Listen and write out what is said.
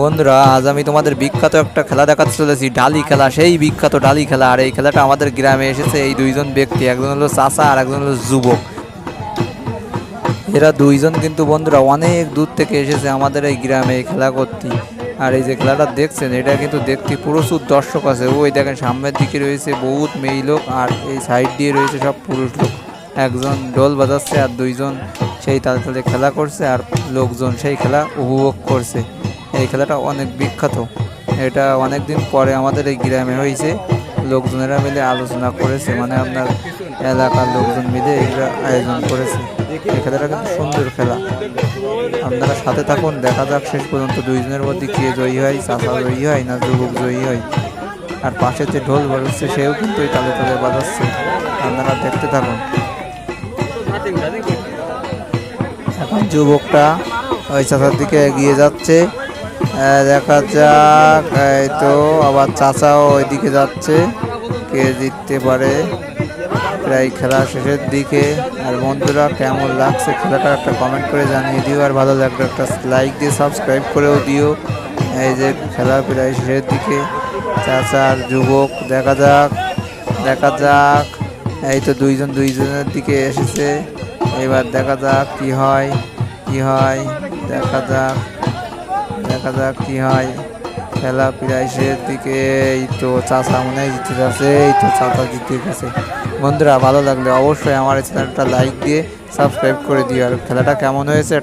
বন্ধুরা, আজ আমি তোমাদের বিখ্যাত একটা খেলা দেখাতে চলেছি, ডালি খেলা। সেই বিখ্যাত ডালি খেলা, আর এই খেলাটা আমাদের গ্রামে এসেছে এই দুইজন ব্যক্তি, একজন হলো চাচা আর একজন হলো যুবক। এরা দুইজন কিন্তু বন্ধুরা অনেক দূর থেকে এসেছে আমাদের এই গ্রামে এই খেলা করতে। আর এই যে খেলাটা দেখছেন, এটা কিন্তু দেখতে প্রচুর দর্শক আছে। ওই দেখেন, সামনের দিকে রয়েছে বহুত মেয়ে লোক, আর এই সাইড দিয়ে রয়েছে সব পুরুষ লোক। একজন ডোল বাজাচ্ছে আর দুইজন সেই তালে খেলা করছে, আর লোকজন সেই খেলা উপভোগ করছে। এই খেলাটা অনেক বিখ্যাত। এটা অনেক দিন পরে আমাদের এই গ্রামে হয়েছে। লোকজনেরা মিলে আলোচনা করেছে মানে আপনার এলাকার লোকজন মিলে এগুলো আয়োজন করেছে। এই খেলাটা কিন্তু সুন্দর খেলা। আপনারা সাথে থাকুন, দেখা যাক শেষ পর্যন্ত দুইজনের মধ্যে কে জয়ী হয় চাষা জয়ী হয় না যুবক জয়ী হয়। আর পাশে যে ঢোল বাজাচ্ছে, সেও কিন্তু ওই তালে তালে বাজাচ্ছে। আপনারা দেখতে থাকুন। এখন যুবকটা ওই চাচার দিকে এগিয়ে যাচ্ছে। দেখা যাক, এই তো আবার চাচাও ওইদিকে যাচ্ছে, কে জিততে পারে। প্রায় খেলা শেষের দিকে। আর বন্ধুরা, কেমন লাগছে খেলাটা একটা কমেন্ট করে জানিয়ে দিও। আর ভালো লাগলে একটা লাইক দিয়ে সাবস্ক্রাইব করেও দিও। এই যে খেলা প্রায় শেষের দিকে। চাচা আর যুবক, দেখা যাক দেখা যাক। এই তো দুইজন দুইজনের দিকে এসেছে। এবার দেখা যাক কি হয় কি হয়, দেখা যাক। দেখা যাক কি হয়। খেলা প্রায় দিকে, এই তো চাষা মনে জিতে যাচ্ছে, এই তো চাষা জিতে গেছে। বন্ধুরা, ভালো লাগলে অবশ্যই আমার চ্যানেলটা লাইক দিয়ে সাবস্ক্রাইব করে দিও। আর খেলাটা কেমন হয়েছে